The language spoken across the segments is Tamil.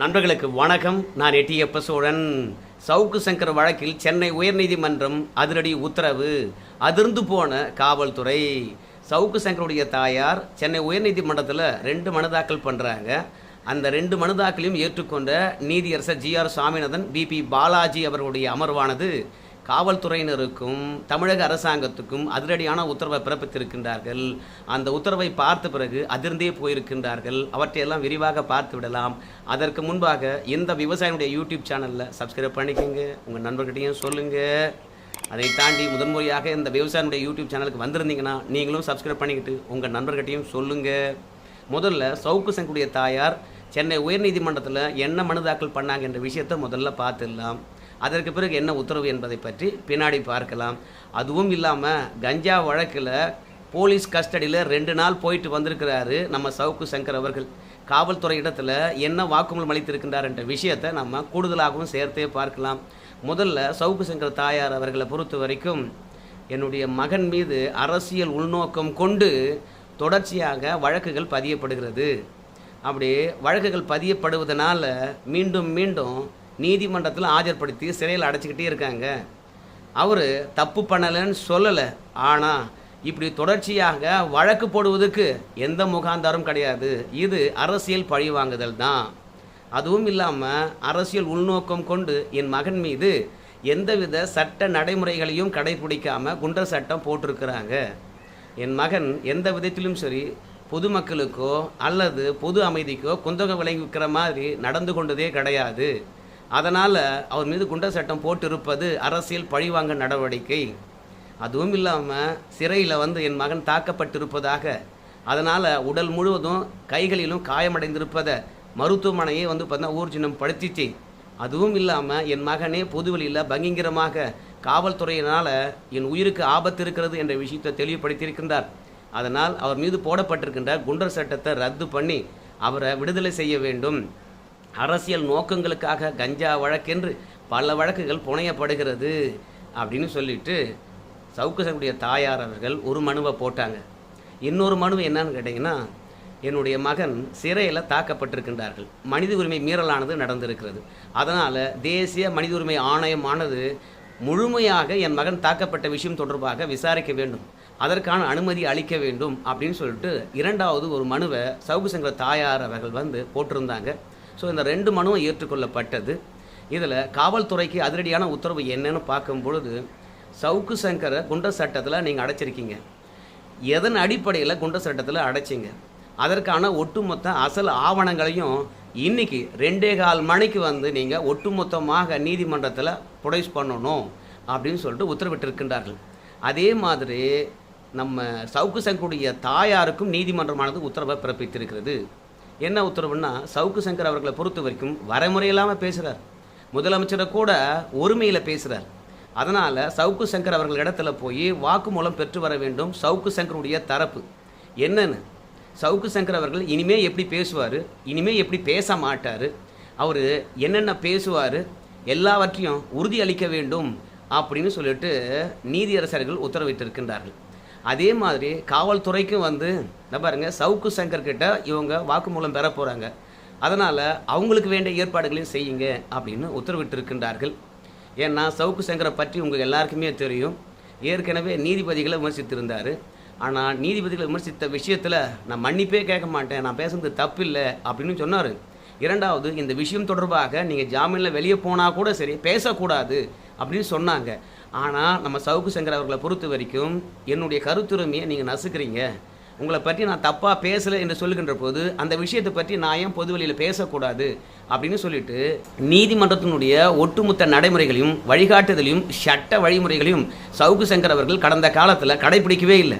நண்பர்களுக்கு வணக்கம். நான் எட்டியப்ப சோழன். சவுக்கு சங்கர் வழக்கில் சென்னை உயர்நீதிமன்றம் அதிரடி உத்தரவு. அதிர்ந்து போன காவல்துறை. சவுக்கு சங்கருடைய தாயார் சென்னை உயர்நீதிமன்றத்தில் ரெண்டு மனு தாக்கல் பண்ணுறாங்க அந்த ரெண்டு மனு தாக்கலையும் ஏற்றுக்கொண்ட நீதியரசர் G R Swaminathan P B Balaji அவர்களுடைய அமர்வானது காவல்துறையினருக்கும் தமிழக அரசாங்கத்துக்கும் அதிரடியான உத்தரவை பிறப்பித்திருக்கின்றார்கள். அந்த உத்தரவை பார்த்த பிறகு அதிர்ந்தே போயிருக்கின்றார்கள். அவற்றையெல்லாம் விரிவாக பார்த்து விடலாம். அதற்கு முன்பாக இந்த விவசாயினுடைய யூடியூப் சேனலில் சப்ஸ்கிரைப் பண்ணிக்கோங்க. உங்கள் நண்பர்கிட்டையும் சொல்லுங்கள் அதை தாண்டி முதன்முறையாக இந்த விவசாயினுடைய யூடியூப் சேனலுக்கு வந்திருந்தீங்கன்னா நீங்களும் சப்ஸ்கிரைப் பண்ணிக்கிட்டு உங்கள் நண்பர்கிட்டையும் சொல்லுங்கள் முதல்ல சவுக்கு சங்குடைய தாயார் சென்னை உயர்நீதிமன்றத்தில் என்ன மனு தாக்கல் பண்ணாங்க என்ற விஷயத்தை முதல்ல பார்த்துடலாம். அதற்கு பிறகு என்ன உத்தரவு என்பதை பற்றி பின்னாடி பார்க்கலாம். அதுவும் இல்லாமல் கஞ்சா வழக்கில் போலீஸ் கஸ்டடியில் ரெண்டு நாள் போயிட்டு வந்திருக்கிறாரு நம்ம சவுக்கு சங்கர் அவர்கள். காவல்துறை இடத்துல என்ன வாக்குமூலம் அளித்திருக்கின்றார் என்ற விஷயத்தை நம்ம கூடுதலாகவும் சேர்த்தே பார்க்கலாம். முதல்ல சவுக்கு சங்கர் தாயார் அவர்களை பொறுத்த வரைக்கும் என்னுடைய மகன் மீது அரசியல் உள்நோக்கம் கொண்டு தொடர்ச்சியாக வழக்குகள் பதியப்படுகிறது. அப்படி வழக்குகள் பதியப்படுவதனால மீண்டும் மீண்டும் நீதிமன்றத்தில் ஆஜர்படுத்தி சிறையில் அடைச்சிக்கிட்டே இருக்காங்க. அவர் தப்பு பண்ணலைன்னு சொல்லலை. ஆனால் இப்படி தொடர்ச்சியாக வழக்கு போடுவதற்கு எந்த முகாந்தாரம் கிடையாது. இது அரசியல் பழிவாங்குதல் தான். அதுவும் இல்லாமல் அரசியல் உள்நோக்கம் கொண்டு என் மகன் மீது எந்தவித சட்ட நடைமுறைகளையும் கடைபிடிக்காமல் குண்டர் சட்டம் போட்டிருக்கிறாங்க. என் மகன் எந்த விதத்திலும் சரி பொதுமக்களுக்கோ அல்லது பொது அமைதிக்கோ குந்தகம் விளைவிக்கிற மாதிரி நடந்து கொண்டதே கிடையாது. அதனால் அவர் மீது குண்டர் சட்டம் போட்டிருப்பது அரசியல் பழிவாங்க நடவடிக்கை. அதுவும் இல்லாமல் சிறையில் வந்து என் மகன் தாக்கப்பட்டிருப்பதாக. அதனால் உடல் முழுவதும் கைகளிலும் காயமடைந்திருப்பதை மருத்துவமனையே வந்து பார்த்தீங்கன்னா ஊர்ஜினம் படுத்திச்சு. அதுவும் இல்லாமல் என் மகனே பொதுவெளியில் பகிங்கரமாக காவல்துறையினால் என் உயிருக்கு ஆபத்து இருக்கிறது என்ற விஷயத்தை தெளிவுபடுத்தியிருக்கின்றார். அதனால் அவர் மீது போடப்பட்டிருக்கின்ற குண்டர் சட்டத்தை ரத்து பண்ணி அவரை விடுதலை செய்ய வேண்டும். அரசியல் நோக்கங்களுக்காக கஞ்சா வழக்கென்று பல வழக்குகள் புனையப்படுகிறது அப்படின்னு சொல்லிட்டு சவுக்கு தாயார் அவர்கள் ஒரு மனுவை போட்டாங்க. இன்னொரு மனு என்னன்னு கேட்டிங்கன்னா என்னுடைய மகன் சிறையில் தாக்கப்பட்டிருக்கின்றார்கள். மனித உரிமை மீறலானது நடந்திருக்கிறது. அதனால் தேசிய மனித உரிமை ஆணையமானது முழுமையாக என் மகன் தாக்கப்பட்ட விஷயம் தொடர்பாக விசாரிக்க வேண்டும். அதற்கான அனுமதி அளிக்க வேண்டும் அப்படின்னு சொல்லிட்டு இரண்டாவது ஒரு மனுவை சவுக்கு சங்கர தாயார் அவர்கள் வந்து போட்டிருந்தாங்க. ஸோ இந்த ரெண்டு மனுவும் ஏற்றுக்கொள்ளப்பட்டது. இதில் காவல்துறைக்கு அதிரடியான உத்தரவு என்னன்னு பார்க்கும் பொழுது சவுக்கு சங்கரை குண்டர் சட்டத்தில் நீங்கள் அடைச்சிருக்கீங்க. எதன் அடிப்படையில் குண்டர் சட்டத்தில் அடைச்சிங்க? அதற்கான ஒட்டுமொத்த அசல் ஆவணங்களையும் இன்னைக்கு ரெண்டே கால் மணிக்கு வந்து நீங்கள் ஒட்டுமொத்தமாக நீதிமன்றத்தில் ப்ரொடியூஸ் பண்ணணும் அப்படின்னு சொல்லிட்டு உத்தரவிட்டிருக்கின்றார்கள். அதே மாதிரி நம்ம சவுக்கு சங்கருடைய தாயாருக்கும் நீதிமன்றமானது உத்தரவை பிறப்பித்திருக்கிறது. என்ன உத்தரவுன்னா சவுக்கு சங்கர் அவர்களை பொறுத்த வரைக்கும் வரைமுறை இல்லாமல் பேசுகிறார் முதலமைச்சரை கூட ஒருமையில் பேசுகிறார் அதனால் சவுக்கு சங்கர் அவர்கள் இடத்துல போய் வாக்குமூலம் பெற்று வர வேண்டும் சவுக்கு சங்கருடைய தரப்பு. என்னன்னு? சவுக்கு சங்கர் அவர்கள் இனிமேல் எப்படி பேசுவார்? இனிமேல் எப்படி பேச மாட்டார்? அவர் என்னென்ன பேசுவார்? எல்லாவற்றையும் உறுதி அளிக்க வேண்டும் அப்படின்னு சொல்லிட்டு நீதியரசர்கள் உத்தரவிட்டிருக்கின்றார்கள். அதே மாதிரி காவல்துறைக்கும் வந்து இந்த பாருங்க சவுக்கு சங்கர் கிட்ட இவங்க வாக்குமூலம் பெற போகிறாங்க அதனால் அவங்களுக்கு வேண்டிய ஏற்பாடுகளையும் செய்யுங்க அப்படின்னு உத்தரவிட்டிருக்கின்றார்கள். ஏன்னா சவுக்கு சங்கரை பற்றி உங்கள் எல்லாருக்குமே தெரியும். ஏற்கனவே நீதிபதிகளை விமர்சித்திருந்தார். ஆனால் நீதிபதிகளை விமர்சித்த விஷயத்தில் நான் மன்னிப்பே கேட்க மாட்டேன். நான் பேசுனது தப்பில்லை அப்படின்னு சொன்னார். இரண்டாவது இந்த விஷயம் தொடர்பாக நீங்கள் ஜாமீனில் வெளியே போனால் கூட சரி பேசக்கூடாது அப்படின்னு சொன்னாங்க. ஆனால் நம்ம சவுக்கு சங்கர் அவர்களை பொறுத்த வரைக்கும் என்னுடைய கருத்துரிமையை நீங்கள் நசுக்கிறீங்க. உங்களை பற்றி நான் தப்பாக பேசலை என்று சொல்லுகின்ற போது அந்த விஷயத்தை பற்றி நான் ஏன் பொது வெளியில் பேசக்கூடாது? அப்படின்னு சொல்லிட்டு நீதிமன்றத்தினுடைய ஒட்டுமொத்த நடைமுறைகளையும் வழிகாட்டுதலையும் சட்ட வழிமுறைகளையும் சவுக்கு சங்கர் அவர்கள் கடந்த காலத்தில் கடைபிடிக்கவே இல்லை.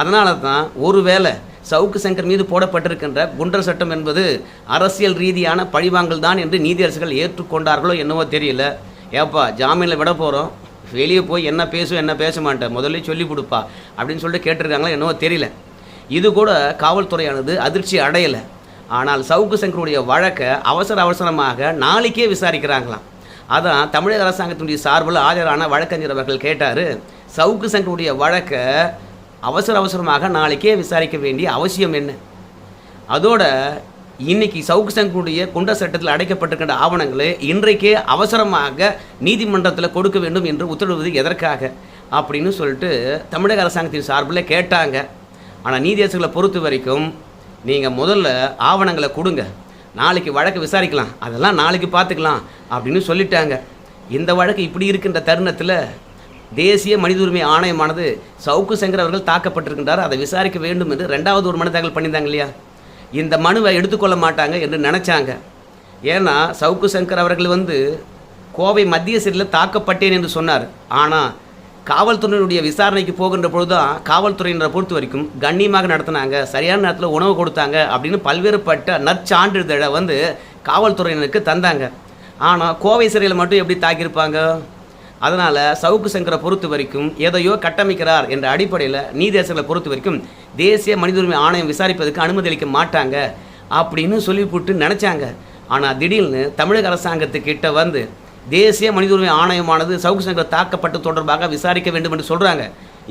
அதனால தான் ஒருவேளை சவுக்கு சங்கர் மீது போடப்பட்டிருக்கின்ற குண்டர் சட்டம் என்பது அரசியல் ரீதியான பழிவாங்கல் தான் என்று நீதியரசர்கள் ஏற்றுக்கொண்டார்களோ என்னவோ தெரியல. ஏப்பா ஜாமீனில் விட போகிறோம் வெளியே போய் என்ன பேசும் என்ன பேச மாட்டேன் முதல்ல சொல்லி கொடுப்பா அப்படின்னு சொல்லிட்டு கேட்டிருக்காங்களா என்னவோ தெரியல. இது கூட காவல்துறையானது அதிர்ச்சி அடையலை. ஆனால் சவுக்கு சங்கருடைய வழக்கை அவசர அவசரமாக நாளைக்கே விசாரிக்கிறாங்களாம். அதான் தமிழக அரசாங்கத்தினுடைய சார்பில் ஆஜரான வழக்கறிஞர் அவர்கள் கேட்டார் சவுக்கு சங்கருடைய வழக்கை அவசர அவசரமாக நாளைக்கே விசாரிக்க வேண்டிய அவசியம் என்ன? அதோட இன்னைக்கு சவுக்கு சங்கருடைய குண்ட சட்டத்தில் அடைக்கப்பட்டிருக்கின்ற ஆவணங்களை இன்றைக்கே அவசரமாக நீதிமன்றத்தில் கொடுக்க வேண்டும் என்று உத்தரவுவது எதற்காக அப்படின்னு சொல்லிட்டு தமிழக அரசாங்கத்தின் சார்பில் கேட்டாங்க. ஆனால் நீதியரசுகளை பொறுத்த வரைக்கும் நீங்கள் முதல்ல ஆவணங்களை கொடுங்க. நாளைக்கு வழக்கு விசாரிக்கலாம். அதெல்லாம் நாளைக்கு பார்த்துக்கலாம் அப்படின்னு சொல்லிட்டாங்க. இந்த வழக்கு இப்படி இருக்கின்ற தருணத்தில் தேசிய மனித உரிமை ஆணையமானது சவுக்கு சங்கர் அவர்கள் தாக்கப்பட்டிருக்கின்றார். அதை விசாரிக்க வேண்டும் என்று ரெண்டாவது ஒரு மனு தாக்கல் பண்ணியிருந்தாங்க இல்லையா? இந்த மனுவை எடுத்துக்கொள்ள மாட்டாங்க என்று நினச்சாங்க. ஏன்னா சவுக்கு சங்கர் அவர்கள் வந்து கோவை மத்திய சிறையில் தாக்கப்பட்டேன் என்று சொன்னார். ஆனால் காவல்துறையினுடைய விசாரணைக்கு போகின்ற பொழுது தான் காவல்துறையினரை பொறுத்த வரைக்கும் கண்ணியமாக நடத்தினாங்க சரியான நேரத்தில் உணவு கொடுத்தாங்க அப்படின்னு பல்வேறுபட்ட நற்சான்றிதழை வந்து காவல்துறையினருக்கு தந்தாங்க. ஆனால் கோவை சிறையில் மட்டும் எப்படி தாக்கியிருப்பாங்க? அதனால் சவுக்கு சங்கரை பொறுத்த வரைக்கும் எதையோ கட்டமைக்கிறார் என்ற அடிப்படையில் நீதியரசர்களை பொறுத்த வரைக்கும் தேசிய மனித உரிமை ஆணையம் விசாரிப்பதற்கு அனுமதி அளிக்க மாட்டாங்க அப்படின்னு சொல்லிவிட்டு நினச்சாங்க. ஆனால் திடீர்னு தமிழக அரசாங்கத்துக்கிட்ட வந்து தேசிய மனித உரிமை ஆணையமானது சவுக்கு சங்கர் தாக்கப்பட்டு தொடர்பாக விசாரிக்க வேண்டும் என்று சொல்கிறாங்க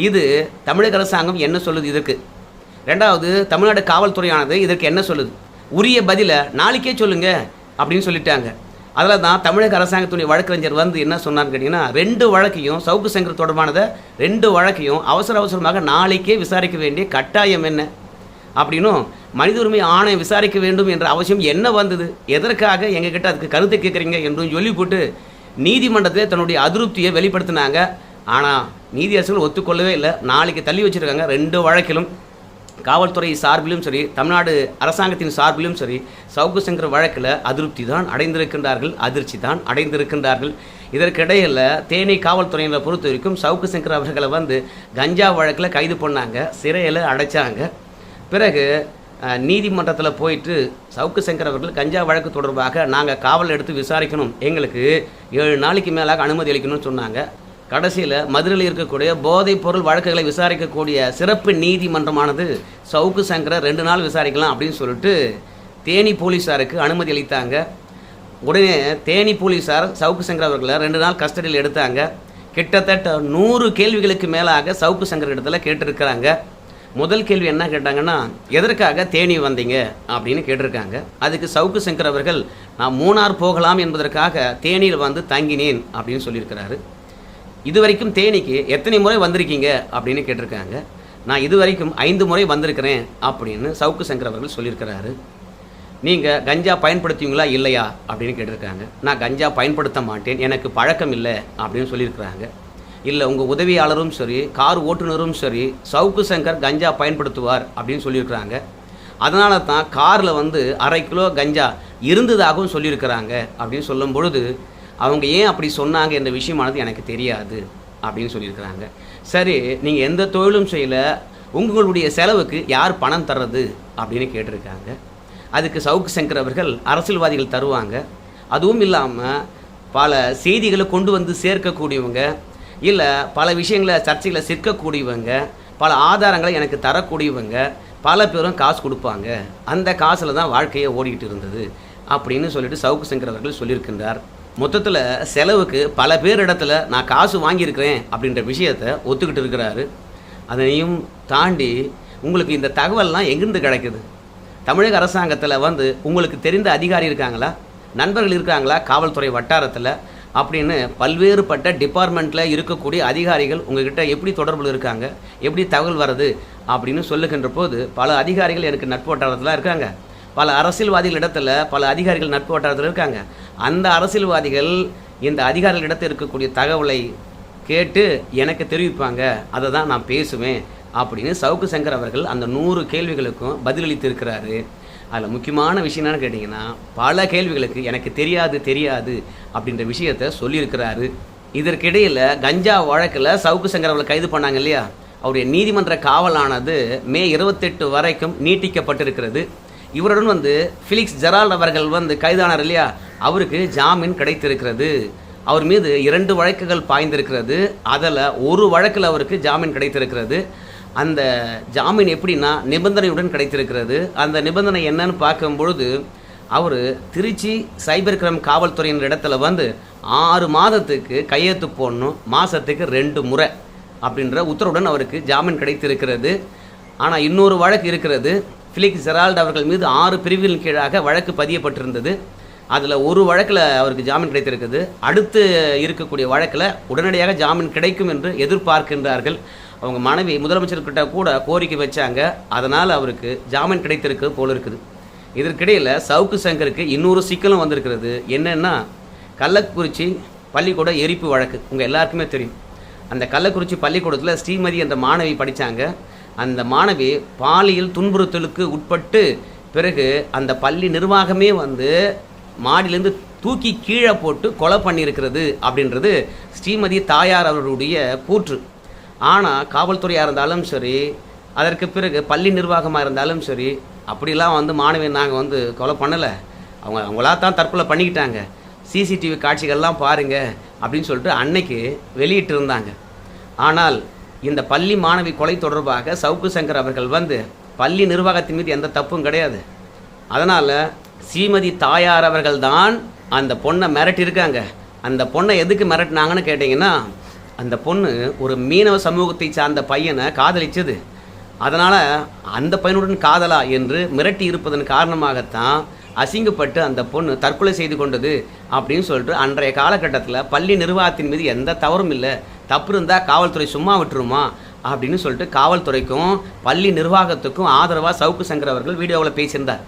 இது தமிழக அரசாங்கம் என்ன சொல்லுது இதற்கு? ரெண்டாவது தமிழ்நாடு காவல்துறையானது இதற்கு என்ன சொல்லுது? உரிய பதிலை நாளைக்கே சொல்லுங்கள் அப்படின்னு சொல்லிட்டாங்க. அதில் தான் தமிழக அரசாங்கத்துடைய வழக்கறிஞர் வந்து என்ன சொன்னார்னு கேட்டிங்கன்னா ரெண்டு வழக்கையும் சவுக்கு சங்கர் தொடர்பானதை ரெண்டு வழக்கையும் அவசர அவசரமாக நாளைக்கே விசாரிக்க வேண்டிய கட்டாயம் என்ன? அப்படின்னும் மனித உரிமை ஆணையம் விசாரிக்க வேண்டும் என்ற அவசியம் என்ன வந்தது? எதற்காக எங்ககிட்ட அதுக்கு கருத்தை கேட்குறீங்க என்றும் சொல்லி போட்டு நீதிமன்றத்தில் தன்னுடைய அதிருப்தியை வெளிப்படுத்தினாங்க. ஆனால் நீதியரசர்கள் ஒத்துக்கொள்ளவே இல்லை. நாளைக்கு தள்ளி வச்சுருக்காங்க. ரெண்டு வழக்கிலும் காவல்துறை சார்பிலும் சரி தமிழ்நாடு அரசாங்கத்தின் சார்பிலும் சரி சவுக்கு சங்கர் வழக்கில் அதிருப்தி தான் அடைந்திருக்கின்றார்கள் அதிர்ச்சி தான் அடைந்திருக்கின்றார்கள். இதற்கிடையில் தேனி காவல்துறையினரை பொறுத்த வரைக்கும் சவுக்கு சங்கர் அவர்களை வந்து கஞ்சா வழக்கில் கைது பண்ணாங்க சிறையில் அடைச்சாங்க. பிறகு நீதிமன்றத்தில் போயிட்டு சவுக்கு சங்கர் அவர்கள் கஞ்சா வழக்கு தொடர்பாக நாங்கள் காவல் எடுத்து விசாரிக்கணும். எங்களுக்கு ஏழு நாளைக்கு மேலாக அனுமதி அளிக்கணும்னு சொன்னாங்க. கடைசியில் மதுரையில் இருக்கக்கூடிய போதைப் பொருள் வழக்குகளை விசாரிக்கக்கூடிய சிறப்பு நீதிமன்றமானது சவுக்கு சங்கரை ரெண்டு நாள் விசாரிக்கலாம் அப்படின்னு சொல்லிட்டு தேனி போலீஸாருக்கு அனுமதி அளித்தாங்க. உடனே தேனி போலீஸார் சவுக்கு சங்கர் அவர்களை ரெண்டு நாள் கஸ்டடியில் எடுத்தாங்க. கிட்டத்தட்ட நூறு கேள்விகளுக்கு மேலாக சவுக்கு சங்கர் இடத்துல கேட்டிருக்கிறாங்க. முதல் கேள்வி என்ன கேட்டாங்கன்னா எதற்காக தேனி வந்தீங்க? அப்படின்னு கேட்டிருக்காங்க. அதுக்கு சவுக்கு சங்கர் அவர்கள் நான் மூணார் போகலாம் என்பதற்காக தேனியில் வந்து தங்கினேன் அப்படின்னு சொல்லியிருக்கிறாரு. இதுவரைக்கும் தேனிக்கு எத்தனை முறை வந்திருக்கீங்க அப்படின்னு கேட்டிருக்காங்க. நான் இதுவரைக்கும் ஐந்து முறை வந்திருக்கிறேன் அப்படின்னு சவுக்கு சங்கர் அவர்கள் சொல்லியிருக்கிறாரு. நீங்கள் கஞ்சா பயன்படுத்துவீங்களா இல்லையா அப்படின்னு கேட்டிருக்காங்க. நான் கஞ்சா பயன்படுத்த மாட்டேன் எனக்கு பழக்கம் இல்லை அப்படின்னு சொல்லியிருக்கிறாங்க. இல்லை உங்கள் உதவியாளரும் சரி கார் ஓட்டுநரும் சரி சவுக்கு சங்கர் கஞ்சா பயன்படுத்துவார் அப்படின்னு சொல்லியிருக்கிறாங்க. அதனால தான் காரில் வந்து அரை கிலோ கஞ்சா இருந்ததாகவும் சொல்லியிருக்கிறாங்க அப்படின்னு சொல்லும் பொழுது அவங்க ஏன் அப்படி சொன்னாங்க என்ற விஷயமானது எனக்கு தெரியாது அப்படின்னு சொல்லியிருக்கிறாங்க. சரி நீங்கள் எந்த தொழிலும் செய்யல உங்களுடைய செலவுக்கு யார் பணம் தர்றது அப்படின்னு கேட்டிருக்காங்க. அதுக்கு சவுக்கு சங்கர் அவர்கள் அரசியல்வாதிகள் தருவாங்க. அதுவும் இல்லாமல் பல செய்திகளை கொண்டு வந்து சேர்க்கக்கூடியவங்க இல்லை பல விஷயங்களை சர்ச்சைகளை சிற்கக்கூடியவங்க பல ஆதாரங்களை எனக்கு தரக்கூடியவங்க பல பேரும் காசு கொடுப்பாங்க. அந்த காசில் தான் வாழ்க்கையை ஓடிக்கிட்டு இருந்தது அப்படின்னு சொல்லிட்டு சவுக்கு சங்கர் அவர்கள் சொல்லியிருக்கின்றார். மொத்தத்தில் செலவுக்கு பல பேர் இடத்துல நான் காசு வாங்கியிருக்கிறேன் அப்படின்ற விஷயத்தை ஒத்துக்கிட்டு இருக்கிறாரு. அதனையும் தாண்டி உங்களுக்கு இந்த தகவல்லாம் எங்கிருந்து கிடைக்குது? தமிழக அரசாங்கத்தில் வந்து உங்களுக்கு தெரிந்த அதிகாரி இருக்காங்களா? நண்பர்கள் இருக்காங்களா காவல்துறை வட்டாரத்தில்? அப்படின்னு பல்வேறுபட்ட டிபார்ட்மெண்ட்டில் இருக்கக்கூடிய அதிகாரிகள் உங்ககிட்ட எப்படி தொடர்பில் இருக்காங்க? எப்படி தகவல் வருது அப்படின்னு சொல்லுகின்ற போது பல அதிகாரிகள் எனக்கு நட்பு வட்டாரத்தில் இருக்காங்க. பல அரசியல்வாதிகள் இடத்துல பல அதிகாரிகள் நட்பு வட்டாரத்தில் இருக்காங்க. அந்த அரசியல்வாதிகள் இந்த அதிகாரிகளிடத்தில் இருக்கக்கூடிய தகவலை கேட்டு எனக்கு தெரிவிப்பாங்க. அதை தான் நான் பேசுவேன் அப்படின்னு சவுக்கு சங்கர் அவர்கள் அந்த நூறு கேள்விகளுக்கும் பதிலளித்திருக்கிறாரு. அதில் முக்கியமான விஷயம் என்னன்னு கேட்டிங்கன்னா பல கேள்விகளுக்கு எனக்கு தெரியாது தெரியாது அப்படின்ற விஷயத்த சொல்லியிருக்கிறாரு. இதற்கிடையில் கஞ்சா வழக்கில் சவுக்கு சங்கர் அவர்களை கைது பண்ணாங்க இல்லையா? அவருடைய நீதிமன்ற காவலானது மே இருபத்தெட்டு வரைக்கும் நீட்டிக்கப்பட்டிருக்கிறது. இவருடன் வந்து ஃபிலிக்ஸ் ஜெரால்ட் அவர்கள் வந்து கைதானார் இல்லையா? அவருக்கு ஜாமீன் கிடைத்திருக்கிறது. அவர் மீது இரண்டு வழக்குகள் பாய்ந்திருக்கிறது. அதில் ஒரு வழக்கில் அவருக்கு ஜாமீன் கிடைத்திருக்கிறது. அந்த ஜாமீன் எப்படின்னா நிபந்தனையுடன் கிடைத்திருக்கிறது. அந்த நிபந்தனை என்னன்னு பார்க்கும் பொழுது அவர் திருச்சி சைபர் கிரைம் காவல்துறையின் இடத்துல வந்து ஆறு மாதத்துக்கு கையெழுத்து போடணும். மாதத்துக்கு ரெண்டு முறை அப்படின்ற உத்தரவுடன் அவருக்கு ஜாமீன் கிடைத்திருக்கிறது. ஆனால் இன்னொரு வழக்கு இருக்கிறது. பிலிக் ஜெரால்டு அவர்கள் மீது ஆறு பிரிவுகளின் கீழாக வழக்கு பதியப்பட்டிருந்தது. அதில் ஒரு வழக்கில் அவருக்கு ஜாமீன் கிடைத்திருக்குது. அடுத்து இருக்கக்கூடிய வழக்கில் உடனடியாக ஜாமீன் கிடைக்கும் என்று எதிர்பார்க்கின்றார்கள். அவங்க மனைவி முதலமைச்சர்கிட்ட கூட கோரிக்கை வச்சாங்க. அதனால் அவருக்கு ஜாமீன் கிடைத்திருக்கு போல இருக்குது. இதற்கிடையில் சவுக்கு சங்கருக்கு இன்னொரு சிக்கலும் வந்திருக்கிறது. என்னென்னா கள்ளக்குறிச்சி பள்ளிக்கூட எரிப்பு வழக்கு. உங்கள் எல்லாருக்குமே தெரியும். அந்த கள்ளக்குறிச்சி பள்ளிக்கூடத்தில் ஸ்ரீமதி என்ற மாணவி படித்தாங்க அந்த மாணவி பாலியல் துன்புறுத்தலுக்கு உட்பட்டு பிறகு அந்த பள்ளி நிர்வாகமே வந்து மாடியிலேருந்து தூக்கி கீழே போட்டு கொலை பண்ணியிருக்கிறது அப்படின்றது ஸ்ரீமதி தாயார் அவர்களுடைய கூற்று. ஆனால் காவல்துறையாக இருந்தாலும் சரி அதற்கு பிறகு பள்ளி நிர்வாகமாக இருந்தாலும் சரி அப்படிலாம் வந்து மாணவி நாங்கள் வந்து கொலை பண்ணலை. அவங்க அவங்களா தான் தற்கொலை பண்ணிக்கிட்டாங்க. சிசிடிவி காட்சிகள்லாம் பாருங்கள் அப்படின்னு சொல்லிட்டு அன்னைக்கு வெளியிட்டு இருந்தாங்க ஆனால் இந்த பள்ளி மாணவி கொலை தொடர்பாக சவுக்கு சங்கர் அவர்கள் வந்து பள்ளி நிர்வாகத்தின் மீது எந்த தப்பும் கிடையாது. அதனால் ஸ்ரீமதி தாயார் அவர்கள் தான் அந்த பொண்ணை மிரட்டியிருக்காங்க அந்த பொண்ணை எதுக்கு மிரட்டினாங்கன்னு கேட்டிங்கன்னா அந்த பொண்ணு ஒரு மீனவ சமூகத்தை சார்ந்த பையனை காதலிச்சது. அதனால் அந்த பையனுடன் காதலா என்று மிரட்டி இருப்பதன் காரணமாகத்தான் அசிங்கப்பட்டு அந்த பொண்ணு தற்கொலை செய்து கொண்டது அப்படின்னு சொல்லிட்டு அன்றைய காலகட்டத்தில் பள்ளி நிர்வாகத்தின் மீது எந்த தவறும் இல்லை. தப்பு இருந்தால் காவல்துறை சும்மா விட்டுருமா? அப்படின்னு சொல்லிட்டு காவல்துறைக்கும் பள்ளி நிர்வாகத்துக்கும் ஆதரவாக சவுக்கு சங்கர் அவர்கள் வீடியோவில் பேசியிருந்தார்.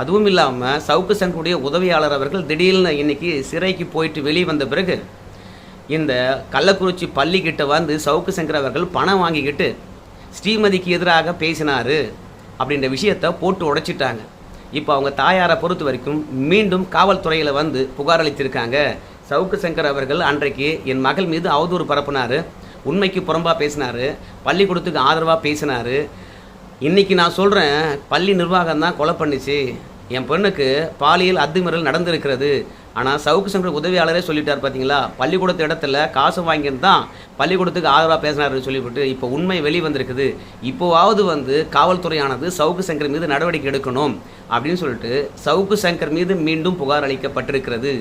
அதுவும் இல்லாமல் சவுக்கு சங்கருடைய உதவியாளர் அவர்கள் திடீர்னு இன்னைக்கு சிறைக்கு போயிட்டு வெளியே வந்த பிறகு இந்த கள்ளக்குறிச்சி பள்ளிக்கிட்ட வந்து சவுக்கு சங்கர் அவர்கள் பணம் வாங்கிக்கிட்டு ஸ்ரீமதிக்கு எதிராக பேசினாரு அப்படின்ற விஷயத்தை போட்டு உடைச்சிட்டாங்க. இப்போ அவங்க தாயாரை பொறுத்த வரைக்கும் மீண்டும் காவல்துறையில் வந்து புகார் அளித்திருக்காங்க. சவுக்கு சங்கர் அவர்கள் அன்றைக்கு என் மகள் மீது அவதூறு பரப்புனார். உண்மைக்கு புறம்பாக பேசினார். பள்ளிக்கூடத்துக்கு ஆதரவாக பேசினார். இன்னைக்கு நான் சொல்கிறேன் பள்ளி நிர்வாகம் தான் கொலை பண்ணுச்சு. என் பெண்ணுக்கு பாலியல் அத்துமீறல் நடந்திருக்கிறது. ஆனால் சவுக்கு சங்கர் உதவியாளரே சொல்லிட்டார் பார்த்தீங்களா பள்ளிக்கூடத்து இடத்துல காசு வாங்கிட்டு தான் பள்ளிக்கூடத்துக்கு ஆதரவாக பேசினாருன்னு சொல்லிவிட்டு இப்போ உண்மை வெளி வந்திருக்குது. இப்போவாவது வந்து காவல்துறையானது சவுக்கு சங்கர் மீது நடவடிக்கை எடுக்கணும் அப்படின்னு சொல்லிட்டு சவுக்கு சங்கர் மீது மீண்டும் புகார் அளிக்கப்பட்டிருக்கிறது.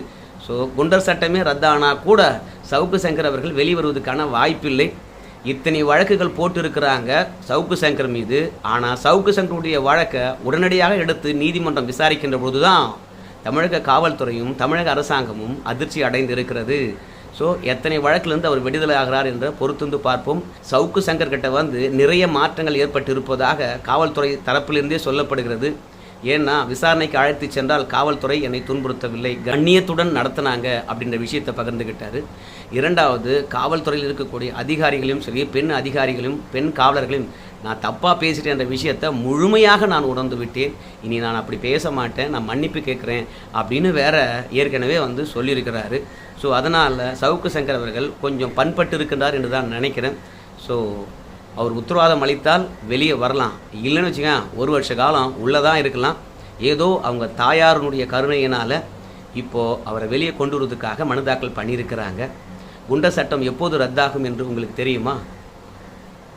ஸோ குண்டர் சட்டமே ரத்தானா கூட சவுக்கு சங்கர் அவர்கள் வெளிவருவதற்கான வாய்ப்பில்லை. இத்தனை வழக்குகள் போட்டிருக்கிறாங்க சவுக்கு சங்கர் மீது. ஆனால் சவுக்கு சங்கருடைய வழக்கை உடனடியாக எடுத்து நீதிமன்றம் விசாரிக்கின்ற பொழுதுதான் தமிழக காவல்துறையும் தமிழக அரசாங்கமும் அதிர்ச்சி அடைந்து இருக்கிறது ஸோ எத்தனை வழக்கிலிருந்து அவர் விடுதலை ஆகிறார் என்ற பொறுத்துந்து பார்ப்போம். சவுக்கு சங்கர் கிட்ட வந்து நிறைய மாற்றங்கள் ஏற்பட்டு இருப்பதாக காவல்துறை தரப்பிலிருந்தே சொல்லப்படுகிறது. ஏன்னா விசாரணைக்கு அழைத்து சென்றால் காவல்துறை என்னை துன்புறுத்தவில்லை. கண்ணியத்துடன் நடத்தினாங்க அப்படின்ற விஷயத்தை பகிர்ந்துக்கிட்டார் இரண்டாவது காவல்துறையில் இருக்கக்கூடிய அதிகாரிகளையும் சரி பெண் அதிகாரிகளையும் பெண் காவலர்களையும் நான் தப்பாக பேசிட்டேன் என்ற விஷயத்தை முழுமையாக நான் உணர்ந்து விட்டேன். இனி நான் அப்படி பேச மாட்டேன் நான் மன்னிப்பு கேட்குறேன் அப்படின்னு வேற ஏற்கனவே வந்து சொல்லியிருக்கிறாரு. ஸோ அதனால் சவுக்கு சங்கர் அவர்கள் கொஞ்சம் பண்பட்டு இருக்கின்றார் என்று தான் நினைக்கிறேன். ஸோ அவர் உத்தரவாதம் அளித்தால் வெளியே வரலாம். இல்லைன்னு வச்சுக்கேன் ஒரு வருஷ காலம் உள்ளே தான் இருக்கலாம். ஏதோ அவங்க தாயாருனுடைய கருணையினால் இப்போது அவரை வெளியே கொண்டு வருவதுக்காக மனு தாக்கல் பண்ணியிருக்கிறாங்க. குண்ட சட்டம் எப்போது ரத்தாகும் என்று உங்களுக்கு தெரியுமா?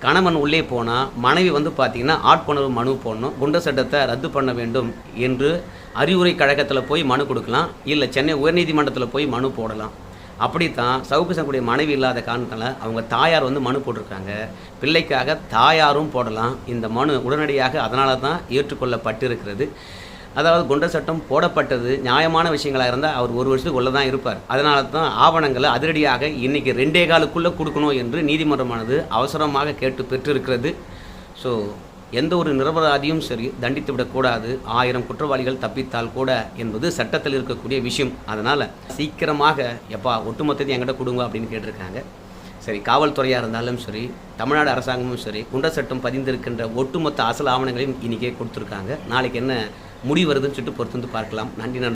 கணவன் உள்ளே போனால் மனைவி வந்து பார்த்திங்கன்னா ஆட்புணர்வு மனு போடணும் குண்ட சட்டத்தை ரத்து பண்ண வேண்டும் என்று அறிவுரை கழகத்தில் போய் மனு கொடுக்கலாம் இல்லை சென்னை உயர்நீதிமன்றத்தில் போய் மனு போடலாம். அப்படித்தான் சவுக்கு சங்குடைய மனைவி இல்லாத காரணத்தால் அவங்க தாயார் வந்து மனு போட்டிருக்காங்க. பிள்ளைக்காக தாயாரும் போடலாம். இந்த மனு உடனடியாக அதனால தான் ஏற்றுக்கொள்ளப்பட்டிருக்கிறது. அதாவது குண்ட சட்டம் போடப்பட்டது. நியாயமான விஷயங்களாக இருந்தால் அவர் ஒரு வருஷத்துக்கு உள்ள தான் இருப்பார். அதனால தான் ஆவணங்களை அதிரடியாக இன்னைக்கு ரெண்டே காலுக்குள்ளே கொடுக்கணும் என்று நீதிமன்றமானது அவசரமாக கேட்டு பெற்றிருக்கிறது. ஸோ எந்த ஒரு நிரபராதியும் சரி தண்டித்து விடக்கூடாது. ஆயிரம் குற்றவாளிகள் தப்பித்தால் கூட என்பது சட்டத்தில் இருக்கக்கூடிய விஷயம். அதனால் சீக்கிரமாக எப்பா ஒட்டுமொத்தத்தை என்கிட்ட கொடுங்க அப்படின்னு கேட்டிருக்காங்க. சரி காவல்துறையாக இருந்தாலும் சரி தமிழ்நாடு அரசாங்கமும் சரி குண்ட சட்டம் பதிந்திருக்கின்ற ஒட்டுமொத்த அசல் ஆவணங்களையும் இன்றைக்கே கொடுத்துருக்காங்க. நாளைக்கு என்ன முடிவு வருதுன்னு சொல்லிட்டு பொறுத்து வந்து பார்க்கலாம். நன்றி நன்றி.